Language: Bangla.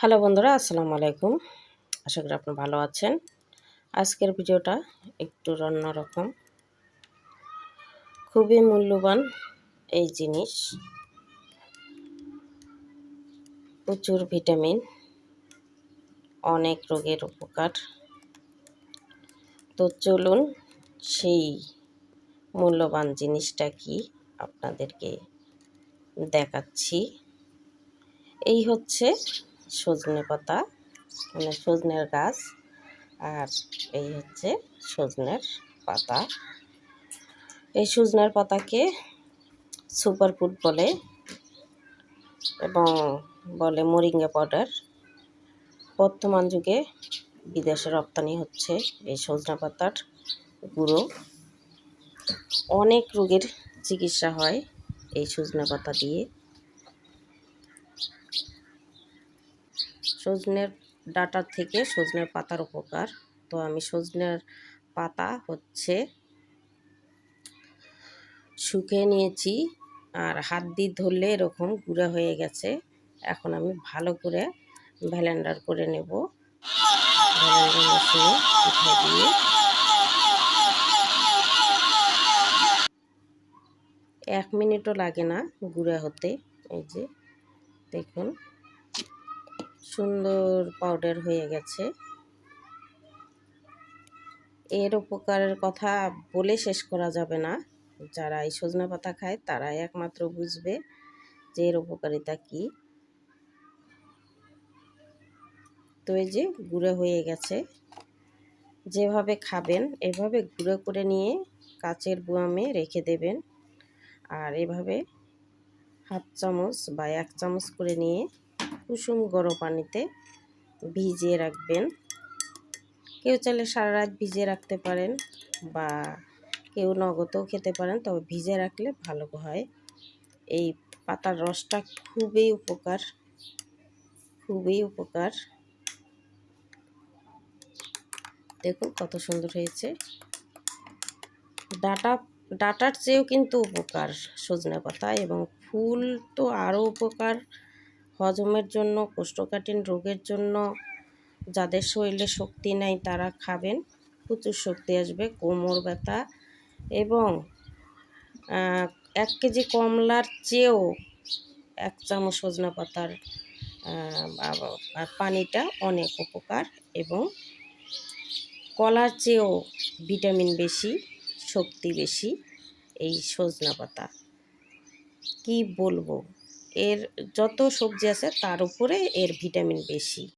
হ্যালো বন্ধুরা, আসসালামু আলাইকুম। আশা করি আপনি ভালো আছেন। আজকের ভিডিওটা একটু অন্যরকম। খুবই মূল্যবান এই জিনিস। প্রচুর ভিটামিন, অনেক রোগের উপকার। তো চলুন সেই মূল্যবান জিনিসটা কি আপনাদেরকে দেখাচ্ছি। এই হচ্ছে সজনে পাতা মানে সজনের গাছ, আর এই হচ্ছে সজনের পাতা। এই সজনের পাতাকে সুপার ফুড বলে এবং বলে মরিঙ্গা পাউডার বর্তমান যুগে বিদেশে রপ্তানি হচ্ছে এই সজনা পাতার গুঁড়ো। অনেক রোগের চিকিৎসা হয় এই সজনা পাতা দিয়ে। সজনের ডাটার থেকে সজনের পাতার উপকার। তো আমি সজনের পাতা হচ্ছে শুকিয়ে নিয়েছি আর হাত দিয়ে ধরলে এরকম গুঁড়া হয়ে গেছে। এখন আমি ভালো করে ভ্যালেন্ডার করে নেব। ভ্যালেন্ডার মেশিনে দিয়ে। এক মিনিটও লাগে না গুঁড়া হতে। এই যে দেখুন। সুন্দর পাউডার হয়ে গেছে। এর উপকারের কথা বলে শেষ করা যাবে না। যারা এই সজনা পাতা খায়, তারাই একমাত্র বুঝবে যে এর উপকারিতা কী। তো এই যে গুঁড়ো হয়ে গেছে। যেভাবে খাবেন, এভাবে গুঁড়ো করে নিয়ে কাচের বুয়ামে রেখে দেবেন। আর এভাবে হাফ চামচ বা এক চামচ করে নিয়ে কুসুম গরম পানিতে ভিজিয়ে রাখবেন। কেউ চাইলে সারা রাত ভিজিয়ে রাখতে পারেন বা কেউ নগদও খেতে পারেন, তবে ভিজে রাখলে ভালো হয়। এই পাতার রসটা খুবই উপকার খুবই উপকার। দেখুন কত সুন্দর হয়েছে। ডাটা, ডাটার চেয়েও কিন্তু উপকার সজনে পাতা এবং ফুল তো আরও উপকার। হজমের জন্য, কোষ্ঠকাঠিন রোগের জন্য, যাদের শরীরে শক্তি নেই তারা খাবেন। প্রচুর শক্তি আসবে, কোমর ব্যথা এবং এক কেজি কমলার চেয়েও এক চামচ সজনা পাতার পানিটা অনেক উপকার এবং কলার চেয়েও ভিটামিন বেশি, শক্তি বেশি এই সজনা পাতা। কী বলব? এর যত সবজি আছে তার উপরে এর ভিটামিন বেশি।